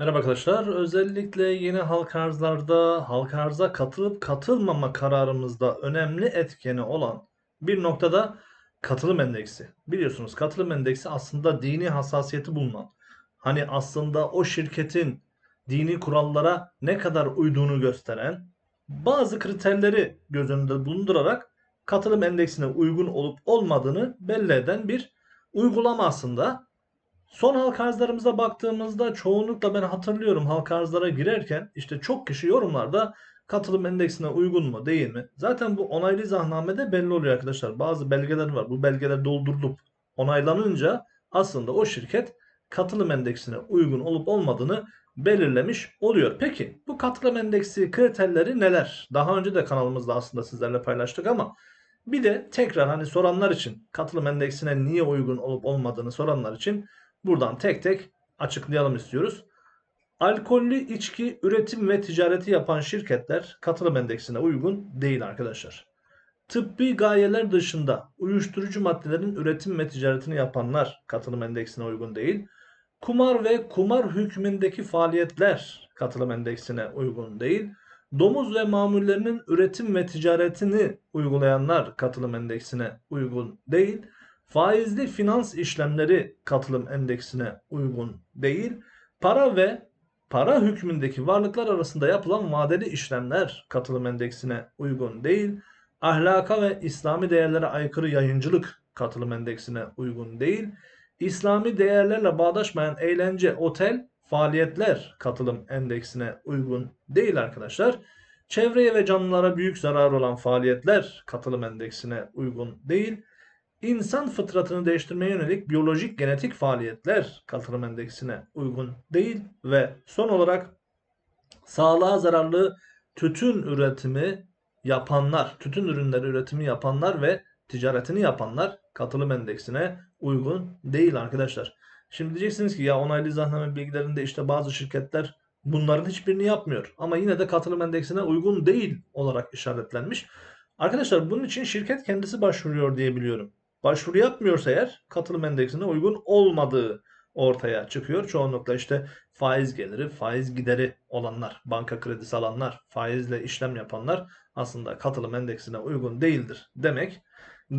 Merhaba arkadaşlar. Özellikle yeni halka arzlarda halka arza katılıp katılmama kararımızda önemli etkeni olan bir noktada katılım endeksi. Biliyorsunuz katılım endeksi aslında dini hassasiyeti bulunan, hani aslında o şirketin dini kurallara ne kadar uyduğunu gösteren bazı kriterleri göz önünde bulundurarak katılım endeksine uygun olup olmadığını belli eden bir uygulama aslında. Son halka arzlarımıza baktığımızda çoğunlukla ben hatırlıyorum halka arzlara girerken işte çok kişi yorumlarda katılım endeksine uygun mu değil mi? Zaten bu onaylı izahnamede belli oluyor arkadaşlar. Bazı belgeler var. Bu belgeler doldurulup onaylanınca aslında o şirket katılım endeksine uygun olup olmadığını belirlemiş oluyor. Peki bu katılım endeksi kriterleri neler? Daha önce de kanalımızda aslında sizlerle paylaştık ama bir de tekrar hani soranlar için katılım endeksine niye uygun olup olmadığını soranlar için buradan tek tek açıklayalım istiyoruz. Alkollü içki üretim ve ticareti yapan şirketler katılım endeksine uygun değil arkadaşlar. Tıbbi gayeler dışında uyuşturucu maddelerin üretim ve ticaretini yapanlar katılım endeksine uygun değil. Kumar ve kumar hükmündeki faaliyetler katılım endeksine uygun değil. Domuz ve mamullerinin üretim ve ticaretini uygulayanlar katılım endeksine uygun değil. Faizli finans işlemleri katılım endeksine uygun değil. Para ve para hükmündeki varlıklar arasında yapılan vadeli işlemler katılım endeksine uygun değil. Ahlaka ve İslami değerlere aykırı yayıncılık katılım endeksine uygun değil. İslami değerlerle bağdaşmayan eğlence, otel, faaliyetler katılım endeksine uygun değil arkadaşlar. Çevreye ve canlılara büyük zarar olan faaliyetler katılım endeksine uygun değil. İnsan fıtratını değiştirmeye yönelik biyolojik genetik faaliyetler katılım endeksine uygun değil ve son olarak sağlığa zararlı tütün üretimi yapanlar, tütün ürünleri üretimi yapanlar ve ticaretini yapanlar katılım endeksine uygun değil arkadaşlar. Şimdi diyeceksiniz ki ya onaylı izahname bilgilerinde işte bazı şirketler bunların hiçbirini yapmıyor ama yine de katılım endeksine uygun değil olarak işaretlenmiş. Arkadaşlar bunun için şirket kendisi başvuruyor diye biliyorum. Başvuru yapmıyorsa eğer katılım endeksine uygun olmadığı ortaya çıkıyor. Çoğunlukla işte faiz geliri, faiz gideri olanlar, banka kredisi alanlar, faizle işlem yapanlar aslında katılım endeksine uygun değildir demek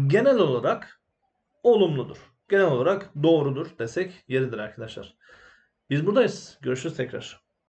genel olarak olumludur. Genel olarak doğrudur desek yeridir arkadaşlar. Biz buradayız. Görüşürüz tekrar.